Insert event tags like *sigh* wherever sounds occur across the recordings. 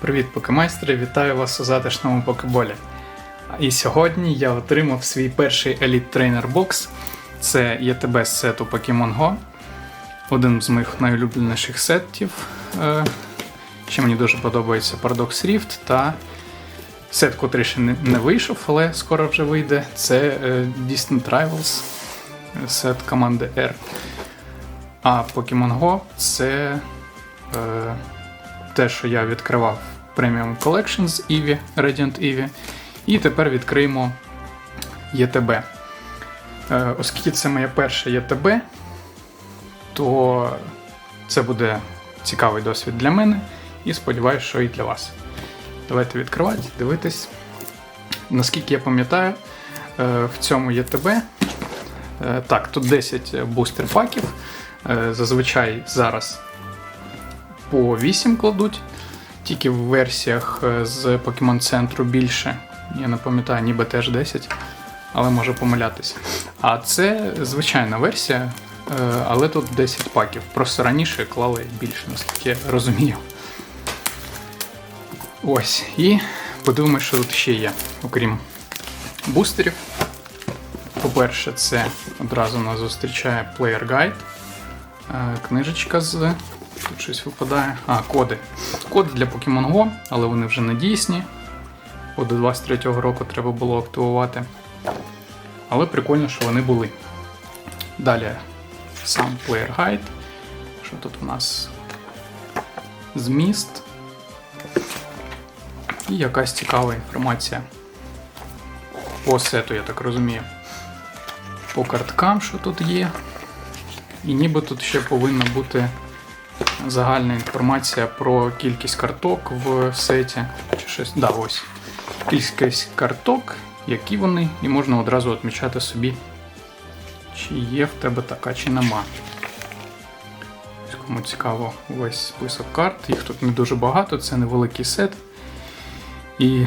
Привіт, покемайстри! Вітаю вас у затишному покеболі. І сьогодні я отримав свій перший Elite Trainer Box. Це ЄТБ з сету Pokemon Go. Один з моїх найулюбленіших сетів. Е, Ще мені дуже подобається Paradox Rift та сет, котрий ще не вийшов, але скоро вже вийде. Це е, Distant Rivals, е, сет команди R. А Pokemon Go це те, що я відкривав Premium Collection з Eevee, Radiant Eevee. І тепер відкриємо ЄТБ. Е, оскільки це моє перше ЄТБ, то це буде цікавий досвід для мене і сподіваюся, що і для вас. Давайте відкривати, дивитись. Наскільки я пам'ятаю, е, в цьому ЄТБ. е, Так, тут 10 бустер паків. Е, Зазвичай зараз по 8 кладуть, тільки в версіях е, з Pokemon центру більше. Я не пам'ятаю, ніби теж 10, але можу помилятися. А це звичайна версія, е, але тут 10 паків. Просто раніше клали більше, наскільки я розумію. Ось, і подивимось, що тут ще є, окрім бустерів. По-перше, це одразу нас зустрічає Player Guide. Е, Книжечка з. Тут щось випадає. А, коди. Коди для Pokemon Go, але вони вже не дійсні. Бо до 23-го року треба було активувати. Але прикольно, що вони були. Далі сам Player Guide. Що тут у нас? Зміст. І якась цікава інформація. По сету, я так розумію. По карткам, що тут є. І ніби тут ще повинна бути загальна інформація про кількість карток в сеті. Чи щось. Да, ось. Кількість карток, які вони, і можна одразу відмічати собі, чи є в тебе така, чи нема. Кому цікаво весь список карт. Їх тут не дуже багато, це невеликий сет. І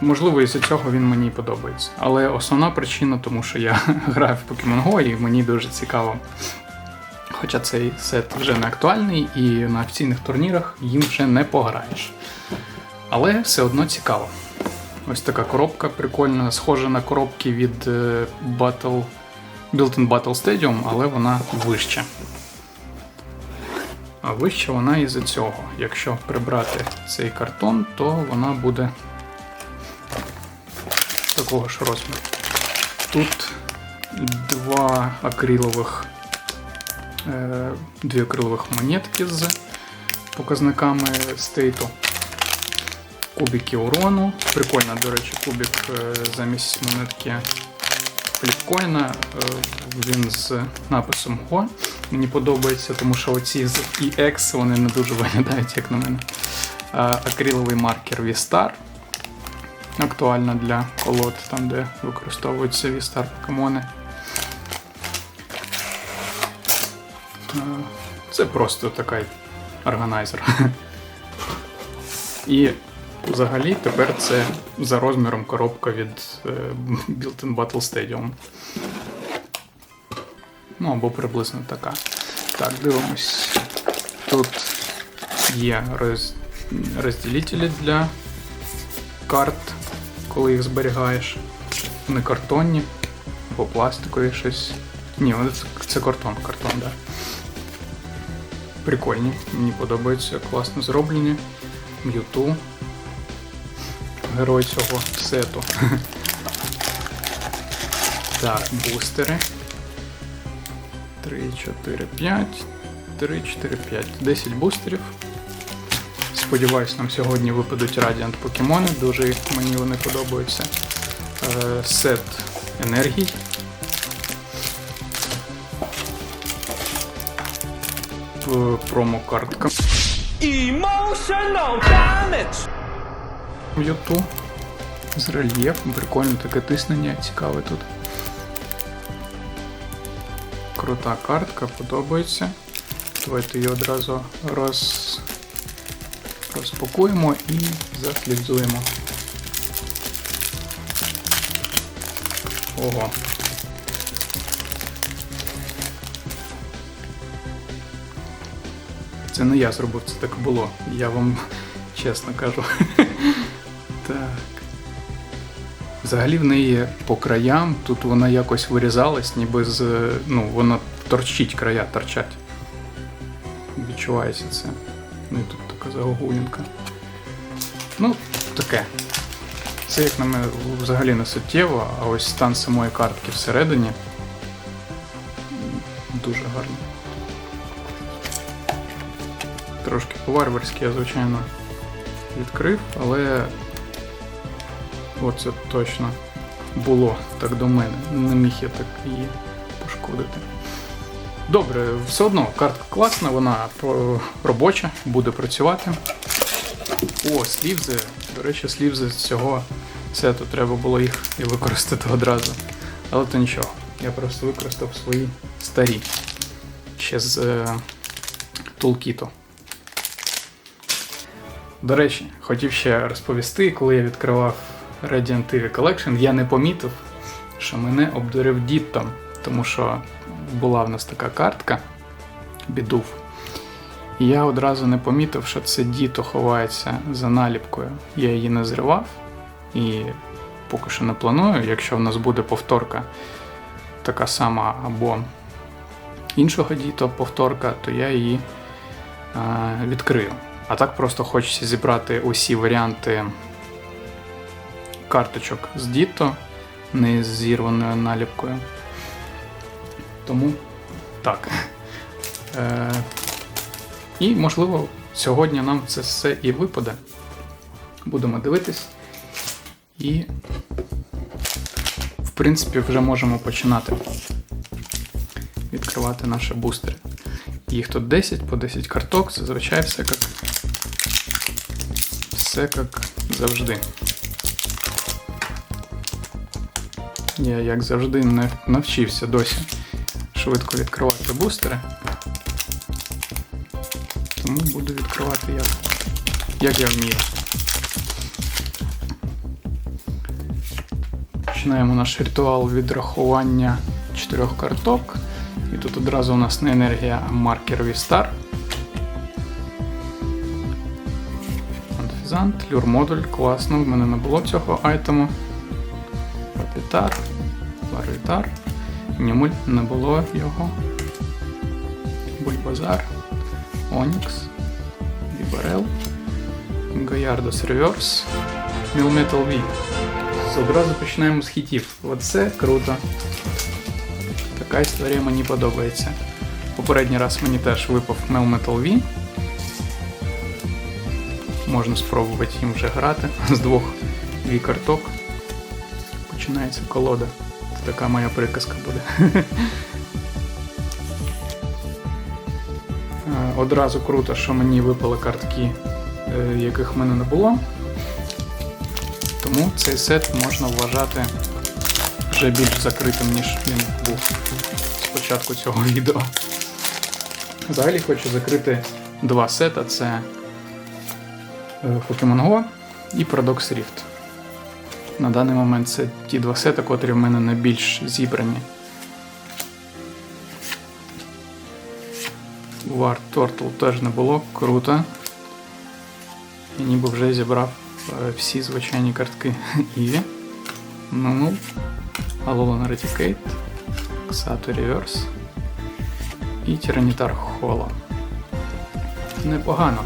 можливо, із-за цього він мені подобається. Але основна причина, тому що я *laughs* граю в Pokemon Go і мені дуже цікаво. Хоча цей сет вже не актуальний і на офіційних турнірах їм вже не пограєш. Але все одно цікаво. Ось така коробка прикольна, схожа на коробки від е, Battle, Built-in Battle Stadium, але вона вища. А вища вона із-за цього. Якщо прибрати цей картон, то вона буде такого ж розміру. Тут два акрилових, дві акрилових монетки з показниками стейту. Кубики урону. Прикольно, до речі, кубик е, замість монетки фліпкоїна. е, Він з написом Го. Мені подобається, тому що оці з EX вони не дуже виглядають, як на мене. Е, Акриловий маркер V-Star. Актуально для колод, там де використовуються V-Star покемони. Це просто такий органайзер. І взагалі тепер це за розміром коробка від е, Built-in Battle Stadium. Ну або приблизно така. Так, дивимось. Тут є роз... розділителі для карт, коли їх зберігаєш. Вони картонні або пластикові щось. Ні, це, це картон, картон, так. Да. Прикольні, мені подобаються, класно зроблені. М'юту. Герой цього сету. *laughs* Так, бустери. 3, 4, 5. 3, 4, 5. 10 бустерів. Сподіваюсь, нам сьогодні випадуть Radiant покемони, дуже мені вони подобаються. Е, Сет енергій. Промо-картка Emotional damage! Юту. З рельєфом, прикольно таке тиснення, цікаве тут. Крута картка, подобається. Давайте її одразу роз... розпакуємо і зафлізуємо. Ого. Це не я зробив, це так було. Я вам *laughs* чесно кажу. *laughs* Так. Взагалі в неї по краям, тут вона якось вирізалась, ніби з. Ну, вона торчить, края торчать. Відчувається це. Ну і тут така загогулінка. Ну, таке. Це як на мене взагалі не суттєво, а ось стан самої картки всередині. Дуже гарний. Трошки по-варварськи я, звичайно, відкрив, але оце точно було так до мене. Не міг я так її пошкодити. Добре, все одно картка класна, вона робоча, буде працювати. О, слівзи. До речі, слівзи з цього сету треба було їх і використати одразу. Але то нічого. Я просто використав свої старі. Ще з е, тулкіту. До речі, хотів ще розповісти, коли я відкривав Radiant TV Collection, я не помітив, що мене обдурив діттом, тому що була в нас така картка бідув. І я одразу не помітив, що це діто ховається за наліпкою. Я її не зривав і поки що не планую. Якщо в нас буде повторка така сама або іншого діто повторка, то я її е, відкрию. А так просто хочеться зібрати усі варіанти карточок з діто, не з зірваною наліпкою. Тому так. Е, і, можливо, сьогодні нам це все і випаде. Будемо дивитись. І, в принципі, вже можемо починати відкривати наші бустери. Їх тут 10 по 10 карток, зазвичай все як, все як завжди. Я, як завжди, не навчився досі швидко відкривати бустери. Тому буду відкривати як, як я вмію. Починаємо наш ритуал відрахування чотирьох карток. І тут одразу у нас не енергія, а маркер Вістар. Антифізант, люр-модуль, класно, в мене не було цього айтему. Папітар, Ларвітар, Німуль, не було його. Бульбазар, Онікс, Вібарел, Гаярдос Реверс, Мілметал V. Одразу починаємо з хітів. Оце круто. Така історія мені подобається. Попередній раз мені теж випав Melmetal V. Можна спробувати їм вже грати. З двох дві карток. Починається колода. Це така моя приказка буде. Е, Одразу круто, що мені випали картки, е, яких в мене не було. Тому цей сет можна вважати вже більш закритим, ніж він був спочатку цього *laughs* відео. Взагалі хочу закрити два сета: це Pokemon Go і Paradox Rift. На даний момент це ті два сета, котрі в мене найбільш зібрані. War Turtle теж не було, круто. Я ніби вже зібрав е, всі звичайні картки *laughs* Іві. Ну, Alolan Eradicate, Xatu Reverse і Тиранітар Холо. Непогано.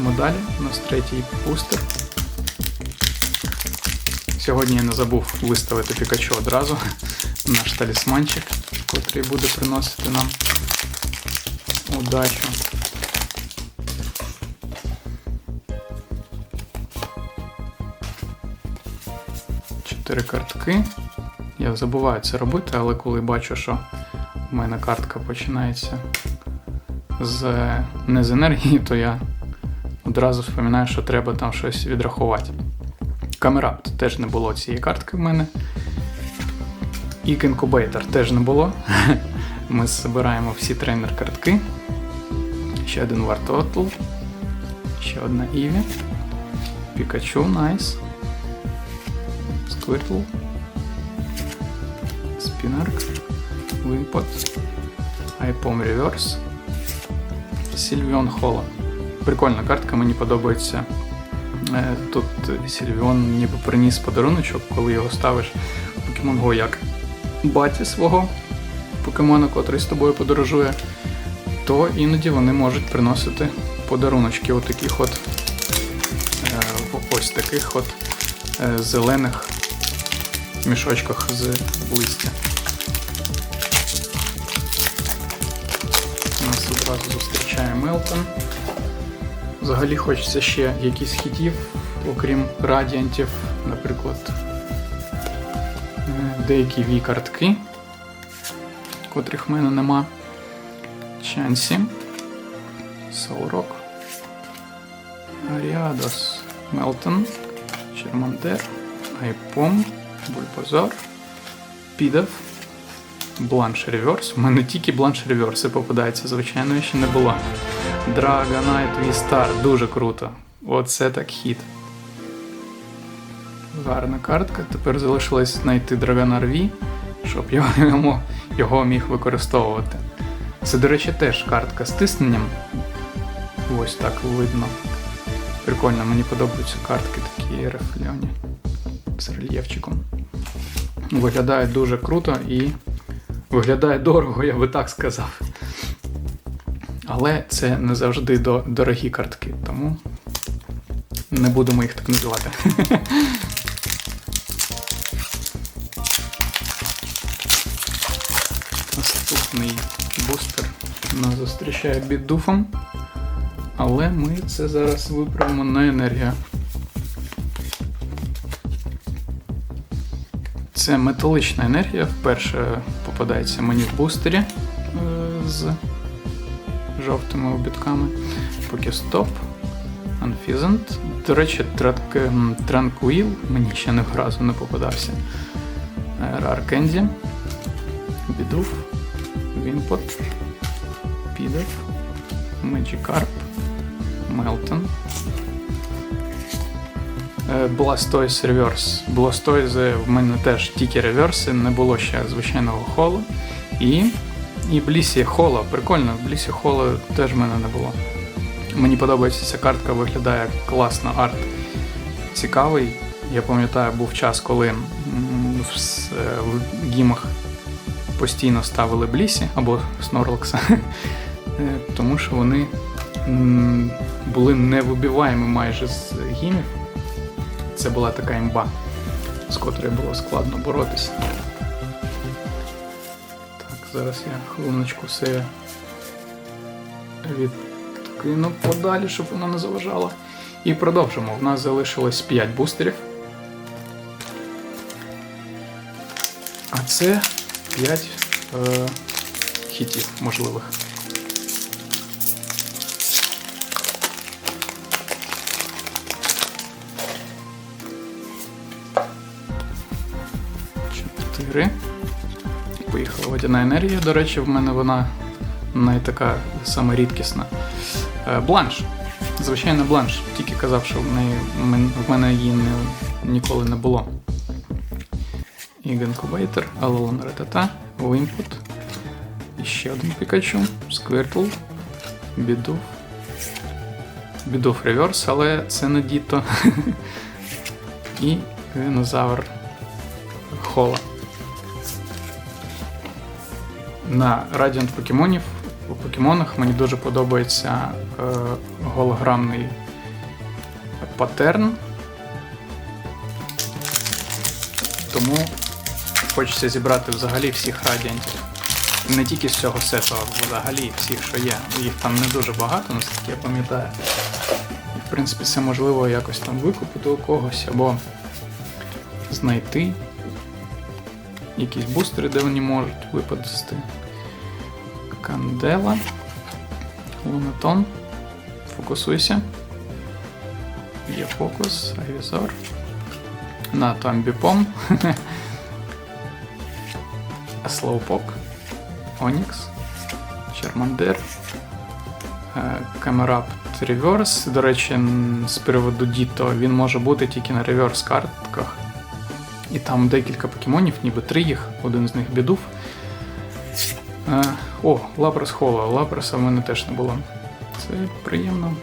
Йдемо далі. У нас третій бустер. Сьогодні я не забув виставити Пікачу одразу. Наш талісманчик, котрий буде приносити нам удачу. Чотири картки. Я забуваю це робити, але коли бачу, що в мене картка починається з не з енергії, то я одразу вспоминаю, що треба там щось відрахувати. Камерапт теж не було цієї картки в мене. І Інкубейтор теж не було. *laughs* Ми збираємо всі тренер картки. Ще один Вартотл. Ще одна Іві. Пікачу, найс. Сквиртл. Спінарк. Вимпот. Айпом Reverse. Сільвіон Холо. Прикольна картка, мені подобається. Е, Тут Сільвіон ніби приніс подаруночок, коли його ставиш в Pokemon Go як баті свого покемона, котрий з тобою подорожує, то іноді вони можуть приносити подаруночки у таких от е, ось таких от е, зелених мішочках з листя. Нас одразу зустрічає Мелтон. Взагалі хочеться ще якісь хітів, окрім радіантів, наприклад, деякі ві-картки, котрих в мене нема. Чансі, Солрок, Аріадос, Мелтон, Чермандер, Айпом, Бульбазор, Підав, Бланш Реверс. У мене тільки бланш реверси попадаються, звичайно, ще не було. Dragonite V-Star, дуже круто. Оце так хіт. Гарна картка. Тепер залишилось знайти Dragonar V, щоб його, його міг використовувати. Це, до речі, теж картка з тисненням. Ось так видно. Прикольно, мені подобаються картки такі рифльоні з рельєфчиком. Виглядає дуже круто і виглядає дорого, я би так сказав. Але це не завжди до- дорогі картки, тому не будемо їх так називати. *laughs* Наступний бустер нас зустрічає бідуфом. Але ми це зараз виправимо на енергію. Це металична енергія. Вперше попадається мені в бустері е, з жовтими обідками. Покістоп, Unfeasant. До речі, Tranquil мені ще не разу не попадався. Rare Candy, Бідуф, Вінпот, Підев, Magikarp, Мелтон. Blastoise Reverse. Blastoise в мене теж тільки реверси, не було ще звичайного холу. І, і Блісі Холо. Прикольно, Блісі Холо теж в мене не було. Мені подобається ця картка, виглядає класно, арт цікавий. Я пам'ятаю, був час, коли в, е, в гімах постійно ставили Блісі або Снорлокса, *laughs* Е, тому що вони були невибиваємі майже з гімів. Це була така імба, з котрою було складно боротися. Зараз я хвилиночку все відкину подалі, щоб воно не заважало. І продовжимо. У нас залишилось 5 бустерів. А це 5 е, хітів можливих. Чотири. Водяна енергія. До речі, в мене вона не така саме рідкісна. Е, Бланш. Звичайно, бланш. Тільки казав, що в, неї, в мене її не, ніколи не було. Ігенкубейтер, Алолон Ретата, Вимпут. І ще один Пікачу, Сквиртл, Бідуф. Бідуф реверс, але це не діто. *laughs* І Вінозавр Хола. На Radiant покемонів у покемонах мені дуже подобається е, голограмний паттерн. Тому хочеться зібрати взагалі всіх радіантів. Не тільки з цього сету, а взагалі всіх, що є. Їх там не дуже багато, наскільки я пам'ятаю. В принципі, це можливо якось там викупити у когось або знайти якісь бустери, де вони можуть випадати. Кандела. Лунатон. Фокусуйся. Є фокус, авізор. На тамбіпом. *laughs* Слоупок. Онікс. Чермандер. Камерап реверс. До речі, з приводу Діто він може бути тільки на реверс картках. І там декілька покемонів, ніби три їх, один з них бідув. О, Лаброс Холо. Лаброса в мене теж не було. Це приємно.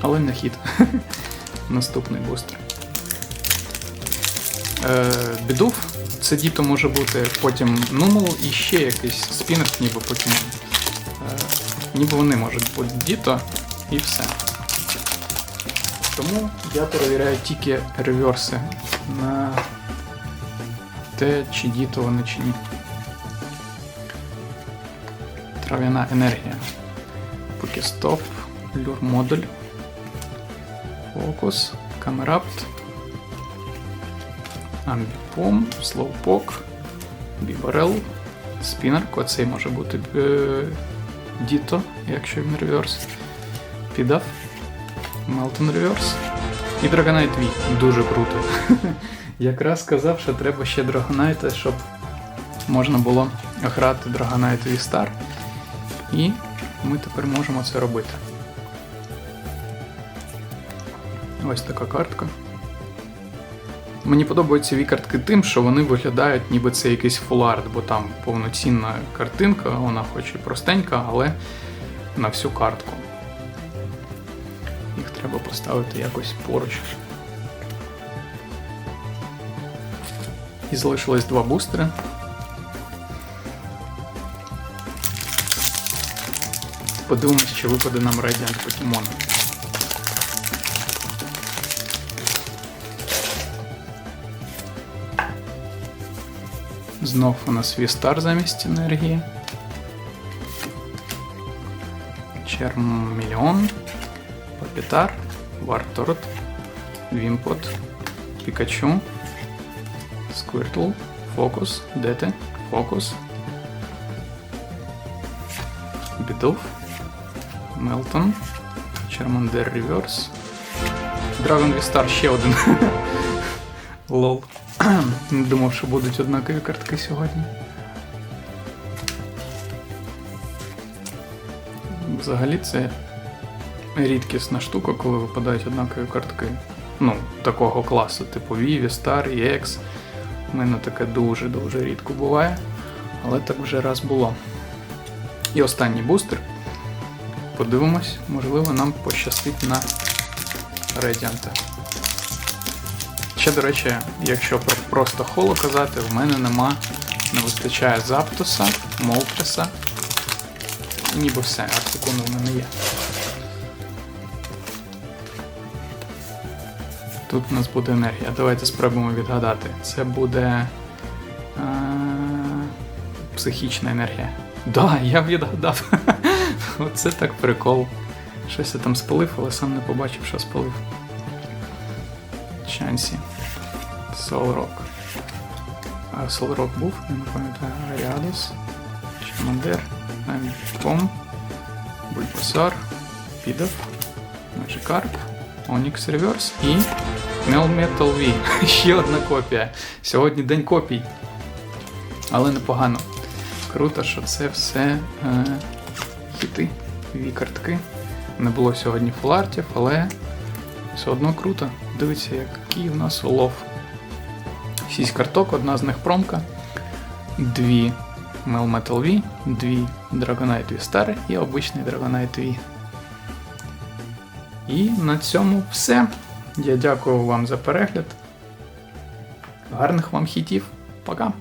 Але не хід. *laughs* Наступний бустер. Е. Це діто може бути потім нумал і ще якийсь спінер, ніби покемон. Е, ніби вони можуть бути діто і все. Тому я перевіряю тільки реверси на те, чи діто вони чи ні. Трав'яна енергія. Покестоп, люр модуль, фокус, камерапт, амбіпом, слоупок, бібарел, спінер, оцей може бути е, діто, якщо він реверс. Підав, Мелтон реверс. І Dragonite V. Дуже круто. *laughs* Якраз сказав, що треба ще Dragonite, щоб можна було грати Dragonite V Star. І ми тепер можемо це робити. Ось така картка. Мені подобаються ві картки тим, що вони виглядають, ніби це якийсь фулард, бо там повноцінна картинка, вона хоч і простенька, але на всю картку. Їх треба поставити якось поруч. І залишилось два бустери. Подивимось, чи випаде нам Radiant Покемон. Знов у нас Вістар замість енергії. Чермільон, Папітар, Варторт, Вімпот, Пікачу, Сквиртл, Фокус, Дете, Фокус, Бідов, Мелтон, Чермандер Реверс, Драгон Вістар ще один. *laughs* Лол. Не *clears throat* думав, що будуть однакові картки сьогодні. Взагалі це рідкісна штука, коли випадають однакові картки. Ну, такого класу, типу Vivi, Star, EX. У мене таке дуже-дуже рідко буває, але так вже раз було. І останній бустер. Подивимось, можливо, нам пощастить на Radiant. Ще, до речі, якщо про просто холо казати, в мене нема, не вистачає Заптуса, Молтреса, ніби все, Арсикуну в мене є. Тут у нас буде енергія. Давайте спробуємо відгадати. Це буде. А, психічна енергія. Да, я відгадав. *laughs* Оце так прикол. Щось я там спалив, але сам не побачив, що спалив. Чансі. Солрок. Солрок був, не пам'ятаю. Аріадос. Чамандер. Ампом. Бульбасар. Підов. Маджикарп. Онікс Реверс і Melmetal V. *laughs* Ще одна копія. Сьогодні день копій. Але непогано. Круто, що це все е, хіти, ві-картки. Не було сьогодні фулартів, але все одно круто. Дивіться, який у нас улов. Шість карток, одна з них промка, дві Melmetal V, дві Dragonite V Star і обичний Dragonite V. І на цьому все. Я дякую вам за перегляд. Гарних вам хітів. Пока!